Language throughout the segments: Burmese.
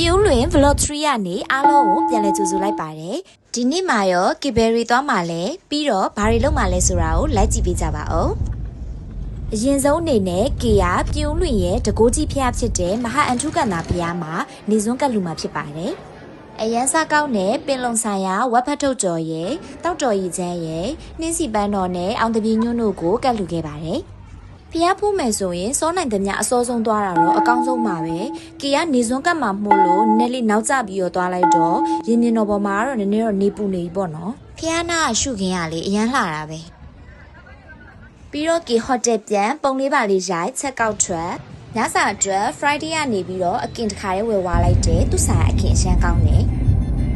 ပြူးလွင် vlog 3ကနေအားလုံးကိုပြန်လည်ကြိုဆိုလိုက်ပါတယ်ဒီနေ့မှာရော Kiberi သွားမှာလဲပြီးတော့ဘာတွေလုပ်မှာလဲဆိုတာကိုလိုက်ကြည့်ပေးကြပါဦးအရင်ဆုံးအနေနဲ့ကေယာပြူးလွင်ရဲ့တကိုးကြီးဖျားဖြစ်တဲ့မဟာအန်ထုကန္တာဖျားမှာနေစွန်းကတ်လူမှာဖြစ်ပါတယ်အရန်စားကောင်းတဲ့ပင်လုံဆိုင်ရာဝက်ဖတ်ထုတ်ကျော်ရဲ့တောက်တော်ရီချမ်းရဲ့နှင်းစီပန်းတော်နဲ့အောင်တပြေညွန့်တို့ကိုကတ်လူခဲ့ပါတယ် ဖျားဖူးမယ်ဆိုရင်စောနိုင်တဲ့မြအစောဆုံးသွားတာတော့အကောင်းဆုံးပါပဲကေကနေစွန်းကတ်မှာမှုလို့နည်းလေးနောက်ကျပြီးတော့သွားလိုက်တော့ရင်မြင်တော်ပေါ်မှာတော့နည်းနည်းတော့နေပူနေပြီပေါ့နော်ဖျားနာကရှုခင်ရလေအရန်လှတာပဲပြီးတော့ကီဟိုတယ်ပြန်ပုံလေးပါလေးရိုက်ချက်ကောက်ထွက်ညစာအတွက် Friday ကနေပြီးတော့အကင်တစ်ခါလေးဝယ်သွားလိုက်တယ်သူဆိုင်အကင်အရှမ်းကောင်းတယ်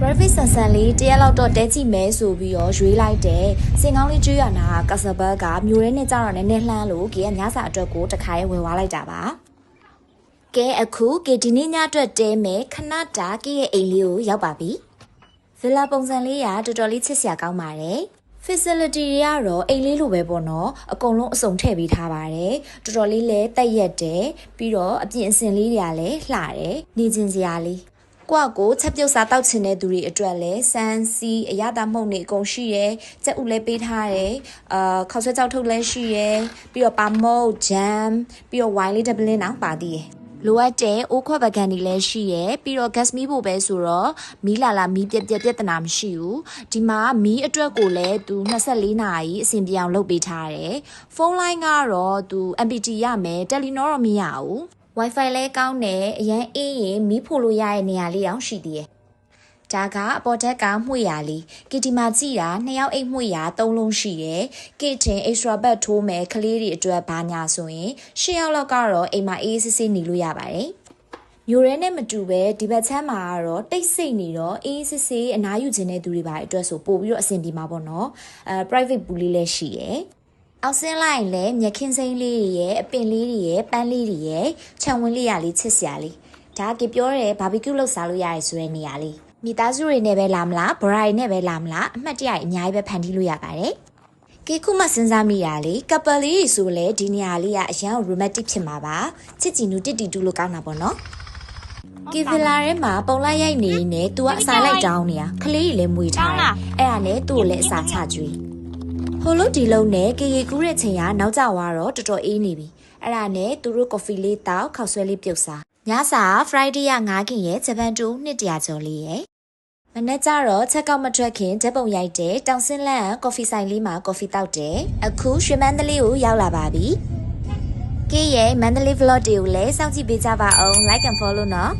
breakfast ဆန်ဆန်လေးတရက်လောက်တော့တဲကြည့်မဲဆိုပြီးတော့ရွေးလိုက်တယ်စင်ကောင်းလေးကျွေးရနာကဆဘတ်ကမျိုးရဲနဲ့ကြတော့နည်းနည်းလှမ်းလို့ကီကညစာအတွက်ကိုတစ်ခါလေးဝယ်သွားလိုက်တာပါကဲအခုကီဒီနေ့ညအတွက်တဲမဲခဏတာကီရဲ့အိမ်လေးကိုရောက်ပါပြီဗီလာပုံစံလေးကတော်တော်လေးချစ်စရာကောင်းပါတယ် facility တွေကတော့အိမ်လေးလိုပဲပေါ့နော်အကုန်လုံးအစုံထည့်ပေးထားပါတယ်တော်တော်လေးလည်းတက်ရက်တယ်ပြီးတော့အပြင်အစင်လေးတွေကလည်းလှတယ်နေကျင်စရာလေး ကိုယ့်ကိုချက်ပြုတ်စားတောက်ချင်တဲ့သူတွေအတွက်လည်းစမ်းစီအရသာမှုန့်တွေအကုန်ရှိရဲကြက်ဥလည်းပေးထားတယ်အာခေါက်ဆွဲကြောက်ထုတ်လည်းရှိရဲပြီးတော့ပါမုတ်ဂျမ်ပြီးတော့ဝိုင်းလေးတစ်ပလင်းတောင်ပါသေးတယ်လိုအပ်တဲ့အိုးခွက်ပကံတွေလည်းရှိရယ်ပြီးတော့ gas မီးဖို့ပဲဆိုတော့မီးလာလာမီးပြက်ပြက်ပြက်တနာမရှိဘူးဒီမှာမီးအတွက်ကိုလည်းသူ24နာရီအဆင်ပြေအောင်လုပ်ပေးထားတယ်ဖုန်းလိုင်းကတော့သူ MPT ရမယ်တယ်လီနောတော့မရဘူး Wi-Fi လဲကောင်းတယ်အရင်အေးရင်မီးဖို့လို့ရတဲ့နေရာလေးအောင်ရှိသေးတယ်ဒါကအပေါ်တက်ကမှွေရလေးကီတီမာကြည့်တာနှစ်ယောက်အိတ်မှွေရသုံးလုံးရှိတယ်ကစ်တင် extra bed ထိုးမယ်ကလေးတွေအတွက်ဘာညာဆိုရင်ရှစ်ယောက်လောက်ကတော့အိမ်မှာအေးစစ်စစ်နေလို့ရပါတယ်မျိုးရဲနဲ့မတူပဲဒီဘက်ချမ်းမှာကတော့တိတ်ဆိတ်နေတော့အေးစစ်စစ်အနားယူခြင်းတဲ့သူတွေပါအတွက်ဆိုပို့ပြီးတော့အဆင်ပြေမှာပေါ့နော်အဲ private pool လေးလည်းရှိရယ် အောက်ဆင်းလိုက်ရင်လည်းမြက်ခင်းစိမ့်လေးတွေရဲ့အပင်လေးတွေရဲ့ပန်းလေးတွေရဲ့ခြံဝင်းလေးရလေးချစ်စရာလေးဒါကပြောရဲဘာဘီကျူလောက်စားလို့ရတယ်ဆိုတဲ့နေရာလေးမိသားစုတွေနဲ့ပဲလာမလားဘရိုင်နဲ့ပဲလာမလားအမှတ်တရအများကြီးပဲဖန်တီးလို့ရပါတယ်ကေခုမှစဉ်းစားမိရလေကပ်ပလလေးဆိုလဲဒီနေရာလေးကအရန်ရိုမန်တစ်ဖြစ်မှာပါချစ်ကြည်နူတစ်တီတူလို့ကောင်းတာပေါ့နော်ကီဗီလာထဲမှာပုံလိုက်ရိုက်နေနေသူကအစာလိုက်တောင်းနေတာခလေးကြီးလည်းမွေထားတယ်အဲ့ဒါနဲ့သူ့ကိုလည်းအစာချကျွေး ဟိုလိုဒီလုံးနဲ့ကေရီကူးတဲ့ချိန်ကနောက်ကျသွားတော့တော်တော်အေးနေပြီအဲ့ဒါနဲ့သူတို့ကော်ဖီလေးတောက်ခောက်ဆွဲလေးပြုတ်စားညစာ Friday က9ခင်ရဲ့ဂျပန်တူနှစ်တရာကျော်လေးရဲ့မနေ့ကျတော့ချက်ကောက်မထွက်ခင်ဓာတ်ပုံရိုက်တဲ့တောင်စင်းလန့်ကော်ဖီဆိုင်လေးမှာကော်ဖီတောက်တယ်အခုရွှေမန္တလေးကိုရောက်လာပါပြီကဲရဲ့မန္တလေး vlog တွေကိုလည်းစောင့်ကြည့်ပေးကြပါအောင် like and follow နော်